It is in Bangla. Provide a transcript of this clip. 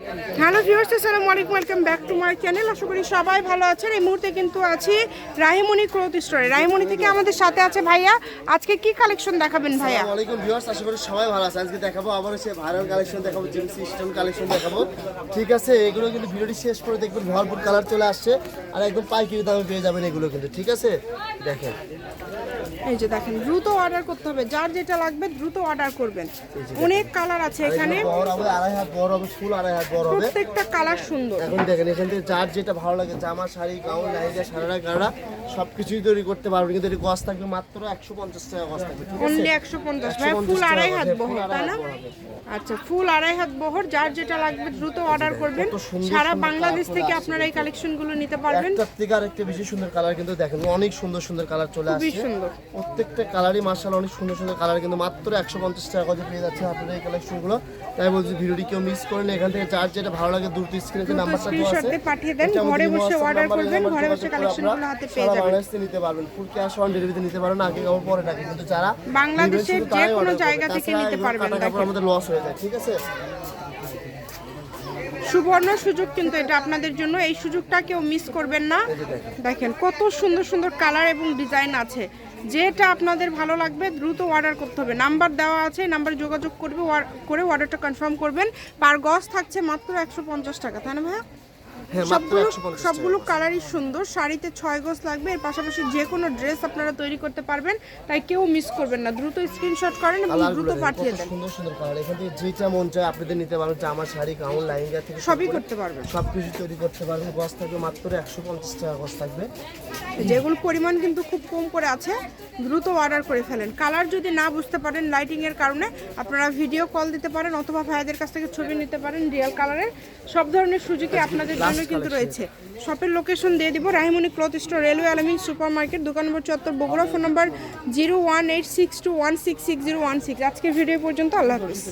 Yeah. হ্যালো ভিউয়ার্স আসসালামু আলাইকুম welcome back to my channel. আশা করি সবাই ভালো আছেন। এই মুহূর্তে কিন্তু আছি রাহিমণি ক্লোথ স্টোরে। রাহিমণি থেকে আমাদের সাথে আছে ভাইয়া। আজকে কি কালেকশন দেখাবেন ভাইয়া? আসসালামু আলাইকুম ভিউয়ার্স আশা করি সবাই ভালো আছে আজকে দেখাবো আবার হচ্ছে ভাইরাল কালেকশন দেখাবো জিন্স স্টোন কালেকশন দেখাবো। ঠিক আছে এগুলো কিন্তু ভিডিওটি শেষ করে দেখবেন ভরপুর কালার চলে আসছে। আর একদম পাইকারি দামে পেয়ে যাবেন এগুলো কিন্তু ঠিক আছে? দেখেন। এই যে দেখেন দ্রুত অর্ডার করতে হবে। যার যেটা লাগবে দ্রুত অর্ডার করবেন। অনেক কালার আছে এখানে। বড় হবে আড়াই হাত বড় হবে ফুল আড়াই হাত বড় হবে। প্রত্যেকটা কালার সুন্দর। এখন দেখেন এখান থেকে যার যেটা ভালো লাগে জামা শাড়ি গাউন লাইজা সারারা গাড়া সব কিছুই তৈরি করতে পারবেন। কিন্তু এটি গছ থাকবে মাত্র একশো পঞ্চাশ টাকা গছ থাকবে ঠিক আছে? অনলি একশো পঞ্চাশ। ভাই 150 ফুল আড়াই হাত বহর তাই না। আচ্ছা ফুল আড়াই হাত বহর যার যেটা লাগবে দ্রুত অর্ডার করবেন। সারা বাংলাদেশ থেকে আপনারা এই কালেকশনগুলো নিতে পারবেন। একটার থেকে আরেকটা বেশি সুন্দর কালার কিন্তু দেখেন অনেক সুন্দর সুন্দর কালার চলে আসছে। সুন্দর। প্রত্যেকটা কালারই মার্শাল অনেক সুন্দর সুন্দর কালার কিন্তু মাত্র একশো পঞ্চাশ টাকা করে পেয়ে যাচ্ছে আপনারা এই কালেকশনগুলো তাই বলছি ভিডিওটি কেউ মিস করেন এখান থেকে যার যেটা ভালো লাগে দ্রুত স্ক্রিনে যে নাম্বারটা দেওয়া আছে পাঠিয়ে দেন, ঘরে বসে এই করবেন, ঘরে বসে কালেকশনগুলো হাতে পেয়ে যাবেন। বাংলাদেশ নিতে পারবেন ফুল ক্যাশ অন ডেলিভারিতে নিতে পারেন আগে পরে টাকা কিন্তু যারা বাংলাদেশের যে কোনো জায়গা থেকে নিতে পারবেন, আমাদের লস হয়ে যায় ঠিক আছে সুবর্ণ সুযোগ কিন্তু এটা আপনাদের জন্য। এই সুযোগটা কেউ মিস করবেন না। দেখেন। কত সুন্দর সুন্দর কালার এবং ডিজাইন আছে। যেটা আপনাদের ভালো লাগবে, দ্রুত অর্ডার করতে হবে। নাম্বার দেওয়া আছে নাম্বারে যোগাযোগ করবে করে অর্ডারটা কনফার্ম করবেন। পার গজ থাকছে মাত্র একশো পঞ্চাশ টাকা, তাই না ভাইয়া? সবগুলো সবগুলো কালারই সুন্দর শাড়িতে ছয় গজ লাগবে এর পাশাপাশি যে কোনো ড্রেস আপনারা তৈরি করতে পারবেন তাই কেউ মিস করবেন না। দ্রুত স্ক্রিনশট করেন এবং দ্রুত পাঠিয়ে দেন। সুন্দর সুন্দর কালার এখান থেকে যেটা মন চায় আপনাদের নিতে পারবেন জামা শাড়ি গাউন লাইঙ্গা থেকে সবই করতে পারবেন। সব কিছু তৈরি করতে পারবেন। গছ থাকবে মাত্র একশো পঞ্চাশ টাকা গছ থাকবে। যেগুলো পরিমাণ কিন্তু খুব কম করে আছে দ্রুত অর্ডার করে ফেলেন। কালার যদি না বুঝতে পারেন লাইটিংয়ের কারণে আপনারা ভিডিও কল দিতে পারেন অথবা ভাইয়াদের কাছ থেকে ছবি নিতে পারেন রিয়েল কালারের সব ধরনের সুযোগই আপনাদের জন্য কিন্তু রয়েছে। শপের লোকেশন দিয়ে দিব Rahimoni cloth store railway Alamin super market দোকান নম্বর চত্বর Bogura phone number zero one eight six two one six six zero one six আজকের ভিডিও পর্যন্ত আল্লাহ হাফিজ।